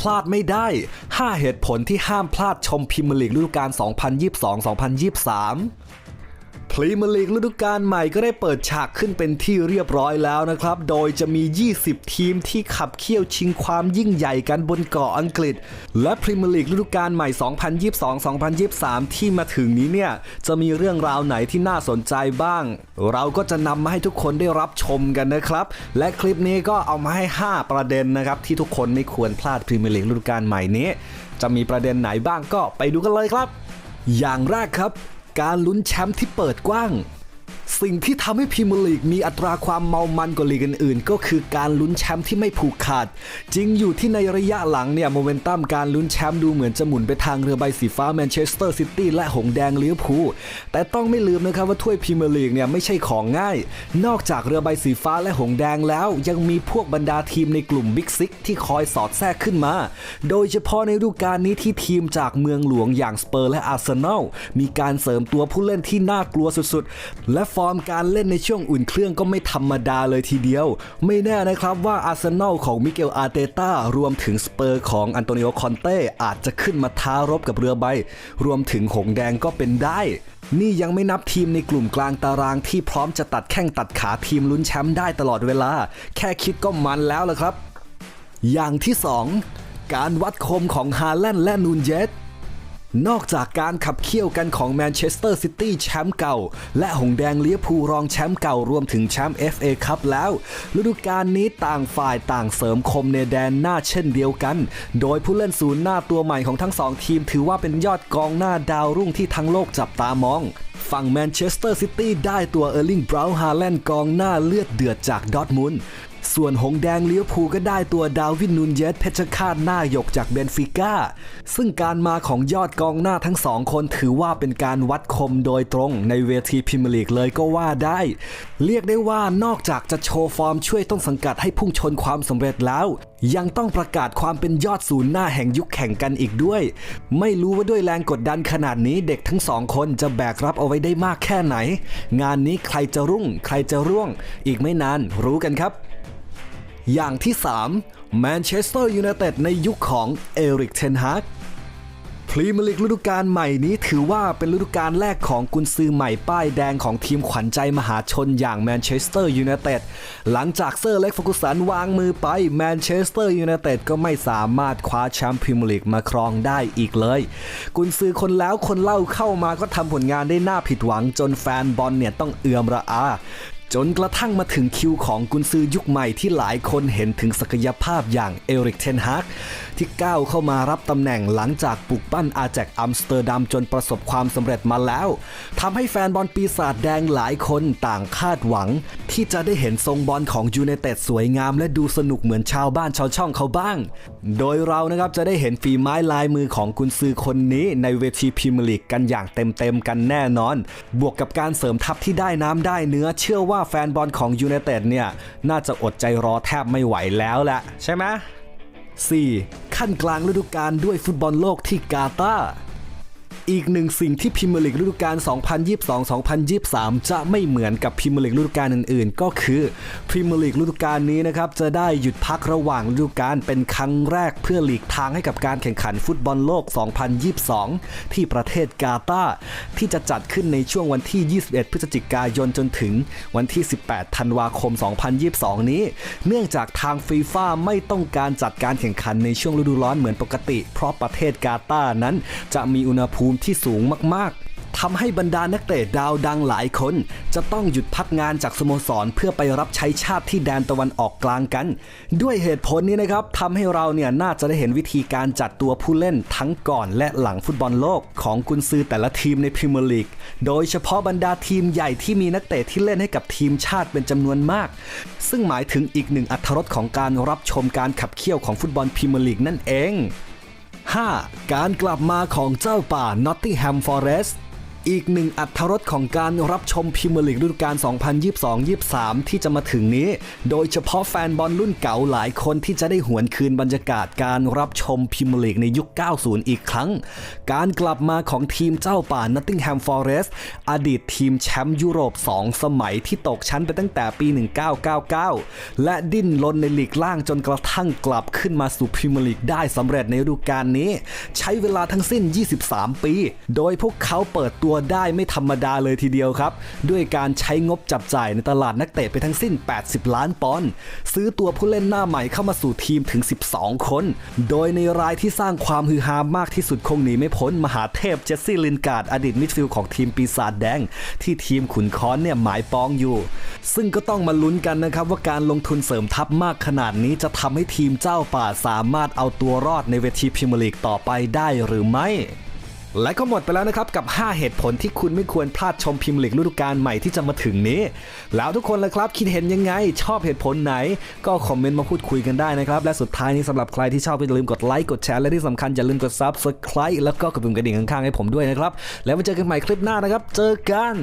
พลาดไม่ได้ 5 เหตุผลที่ห้ามพลาดชมพิมลีกฤดูกาล2022-2023 พรีเมียร์ลีกฤดูกาลใหม่ก็ได้เปิดฉากขึ้นเป็นที่เรียบร้อยแล้วนะครับ โดยจะมี 20 ทีมที่ขับเคี่ยวชิงความยิ่งใหญ่กันบนเกาะอังกฤษ และพรีเมียร์ลีกฤดูกาลใหม่ 2022-2023 ที่มาถึงนี้เนี่ย จะมีเรื่องราวไหนที่น่าสนใจบ้าง เราก็จะนำมาให้ทุกคนได้รับชมกันนะครับ และคลิปนี้ก็เอามาให้ 5 ประเด็นนะครับ ที่ทุกคนไม่ควรพลาดพรีเมียร์ลีกฤดูกาลใหม่นี้ จะมีประเด็นไหนบ้างก็ไปดูกันเลยครับ อย่างแรกครับ การลุ้นแชมป์ที่เปิดกว้าง สิ่งที่ทำให้พรีเมียร์ลีกมีอัตราความเมามันกว่าลีกอื่นๆ ก็คือการลุ้นแชมป์ที่ไม่ผูกขาด จริงอยู่ที่ในระยะหลังเนี่ยโมเมนตัมการลุ้นแชมป์ดูเหมือนจะหมุนไปทางเรือใบสีฟ้าแมนเชสเตอร์ซิตี้และหงแดงลิเวอร์พูลแต่ต้องไม่ลืมนะครับว่าถ้วยพรีเมียร์ลีกเนี่ยไม่ใช่ของง่าย นอกจากเรือใบสีฟ้าและหงแดงแล้ว ยังมีพวกบรรดาทีมในกลุ่มบิ๊กซิกที่คอยสอดแทรกขึ้นมา โดยเฉพาะในฤดูกาลนี้ที่ทีมจากเมืองหลวงอย่างสเปอร์และอาร์เซนอลมีการเสริมตัวผู้เล่นที่น่ากลัวสุดๆ และฟอร์มการเล่นในช่วงอุ่นเครื่องก็ไม่ธรรมดาเลยทีเดียว ไม่แน่นะครับว่าอาร์เซนอลของมิเกลอาร์เตต้ารวมถึงสเปอร์ของอันโตนิโอคอนเต้อาจจะขึ้นมาท้ารบกับเรือใบ รวมถึงหงแดงก็เป็นได้ นี่ยังไม่นับทีมในกลุ่มกลางตารางที่พร้อมจะตัดแข้งตัดขาทีมลุ้นแชมป์ได้ตลอดเวลา แค่คิดก็มันแล้วล่ะครับ อย่างที่ 2 การวัดคมของฮาแลนด์และนูนเยส นอกจากการขับเคี่ยวกันของแมนเชสเตอร์ซิตี้แชมป์เก่า และหงแดงเลี้ยพูรองแชมป์เก่ารวมถึงแชมป์ FA คัพแล้ว ฤดูกาลนี้ต่างฝ่ายต่างเสริมคมในแดนหน้าเช่นเดียวกัน โดยผู้เล่นศูนย์หน้าตัวใหม่ของทั้งสองทีมถือว่าเป็นยอดกองหน้าดาวรุ่งที่ทั้งโลกจับตามองฝั่งแมนเชสเตอร์ซิตี้ได้ตัวเออร์ลิงบราวน์ฮาแลนด์กองหน้าเลือดเดือดจากดอทมุน ส่วนหงแดงเลี้ยวภูก็ได้ตัวดาวินนูนเยสเพชรคาตหน้าหยกจากเบนฟิก้า ซึ่งการมาของยอดกองหน้าทั้งสองคนถือว่าเป็นการวัดคมโดยตรงในเวทีพิมลีกเลยก็ว่าได้ เรียกได้ว่านอกจากจะโชว์ฟอร์มช่วยต้นสังกัดให้พุ่งชนความสำเร็จแล้ว ยังต้องประกาศความเป็นยอดศูนย์หน้าแห่งยุคแข่งกันอีกด้วย ไม่รู้ว่าด้วยแรงกดดันขนาดนี้เด็กทั้งสองคนจะแบกรับเอาไว้ได้มากแค่ไหน งานนี้ใครจะรุ่ง ใครจะร่วง อีกไม่นานรู้กันครับ อย่างที่3แมนเชสเตอร์ยูไนเต็ดในยุคของเอริกเทนฮาก พรีเมียร์ลีกฤดูกาลใหม่นี้ถือว่าเป็นฤดูกาลแรกของกุนซือใหม่ป้ายแดงของทีมขวัญใจมหาชนอย่างแมนเชสเตอร์ยูไนเต็ดหลังจากเซอร์เล็กฟอร์กุสันวางมือไปแมนเชสเตอร์ยูไนเต็ดก็ไม่สามารถคว้าแชมป์พรีเมียร์ลีกมาครองได้อีกเลย กุนซือคนแล้วคนเล่าเข้ามาก็ทำผลงานได้น่าผิดหวังจนแฟนบอลเนี่ยต้องเอือมระอา จนกระทั่งมาถึงคิวของกุนซือยุคใหม่ที่หลายคนเห็นถึงศักยภาพอย่างเอริกเทนฮากที่ก้าวเข้ามารับตำแหน่งหลังจากปลุกปั้นอาแจกอัมสเตอร์ดัมจนประสบความสำเร็จมาแล้วทำให้แฟนบอลปีศาจแดงหลายคนต่างคาดหวัง ที่จะได้เห็นทรงบอลของยูไนเต็ดสวยงาม และดูสนุกเหมือนชาวบ้านชาวช่องเขาบ้าง โดยเรานะครับจะได้เห็นฝีไม้ลายมือของกุนซือคนนี้ในเวทีพรีเมียร์ลีกกันอย่างเต็มๆกันแน่นอน บวกกับการเสริมทัพที่ได้น้ำได้เนื้อเชื่อว่าแฟนบอลของยูไนเต็ดเนี่ย น่าจะอดใจรอแทบไม่ไหวแล้วแหละใช่ไหม 4. ขั้นกลางฤดูกาลด้วยฟุตบอลโลกที่กาตาร์ อีกหนึ่งสิ่งที่พรีเมลีกฤดูกาล 2022-2023 จะไม่เหมือนกับพรีเมลีกฤดูกาลอื่นๆ ก็คือพรีเมลีกฤดูกาลนี้นะครับจะได้หยุดพักระหว่างฤดูกาลเป็นครั้งแรกเพื่อหลีกทางให้กับการแข่งขันฟุตบอลโลก 2022 ที่ประเทศกาตาร์ที่จะจัดขึ้นในช่วงวันที่ 21 พฤศจิกายนจนถึงวันที่ 18 ธันวาคม 2022 นี้ เนื่องจากทางฟีฟ่าไม่ต้องการจัดการแข่งขันในช่วงฤดูร้อนเหมือนปกติ เพราะประเทศกาตาร์นั้นจะมีอุณหภูมิที่สูงมากๆทำให้บรรดานักเตะดาวดังหลายคน จะต้องหยุดพักงานจากสโมสรเพื่อไปรับใช้ชาติที่แดนตะวันออกกลางกัน ด้วยเหตุผลนี้นะครับทำให้เราเนี่ยน่าจะได้เห็นวิธีการจัดตัวผู้เล่นทั้งก่อนและหลังฟุตบอลโลกของกุนซือแต่ละทีมในพรีเมียร์ลีก โดยเฉพาะบรรดาทีมใหญ่ที่มีนักเตะที่เล่นให้กับทีมชาติเป็นจำนวนมาก ซึ่งหมายถึงอีกหนึ่งอัตรสของการรับชมการขับเคี่ยวของฟุตบอลพรีเมียร์ลีกนั่นเอง 5. การกลับมาของเจ้าป่า Nottingham Forest อีกหนึ่งอัตรสของการรับชมพรีเมลีกฤดูกาล 2022-23 ที่จะมาถึงนี้ โดยเฉพาะแฟนบอลรุ่นเก่าหลายคนที่จะได้หวนคืนบรรยากาศการรับชมพรีเมลีกในยุค 90 อีกครั้ง การกลับมาของทีมเจ้าป่า Nottingham Forest อดีตทีมแชมป์ยุโรป 2 สมัยที่ตกชั้นไปตั้งแต่ปี 1999 และดิ้นรนในลีกล่างจนกระทั่งกลับขึ้นมาสู่พรีเมลีกได้สำเร็จในฤดูกาลนี้ ใช้เวลาทั้งสิ้น 23 ปี โดยพวกเขาเปิดตัวได้ไม่ธรรมดาเลยทีเดียวครับ ด้วยการใช้งบจับจ่ายในตลาดนักเตะไปทั้งสิ้น 80 ล้านปอนด์ซื้อตัวผู้เล่นหน้าใหม่เข้ามาสู่ทีมถึง 12 คน โดยในรายที่สร้างความฮือฮามากที่สุดคงหนีไม่พ้นมหาเทพเจสซี่ลินการ์ดอดีตมิดฟิลด์ของทีมปีศาจแดง ที่ทีมขุนค้อนเนี่ยหมายปองอยู่ ซึ่งก็ต้องมาลุ้นกันนะครับว่าการลงทุนเสริมทัพมากขนาดนี้จะทำให้ทีมเจ้าป่าสามารถเอาตัวรอดในเวทีพรีเมียร์ลีกต่อไปได้หรือไม่ และก็หมดไปแล้วนะครับกับ 5 เหตุผลที่คุณไม่ควรพลาดชมพิมพ์ลีกฤดูกาลใหม่ที่จะมาถึงนี้ แล้วทุกคนล่ะครับคิดเห็นยังไง ชอบเหตุผลไหน ก็คอมเมนต์มาพูดคุยกันได้นะครับและสุดท้ายนี้สำหรับใครที่ชอบอย่าลืมกดไลค์กดแชร์และที่สำคัญอย่าลืมกดซับสไคร b e แล้วก็กดปุ่มกระดิ่งข้างๆให้ผมด้วยนะครับแล้วมาเจอกันใหม่คลิปหน้านะครับ เจอกัน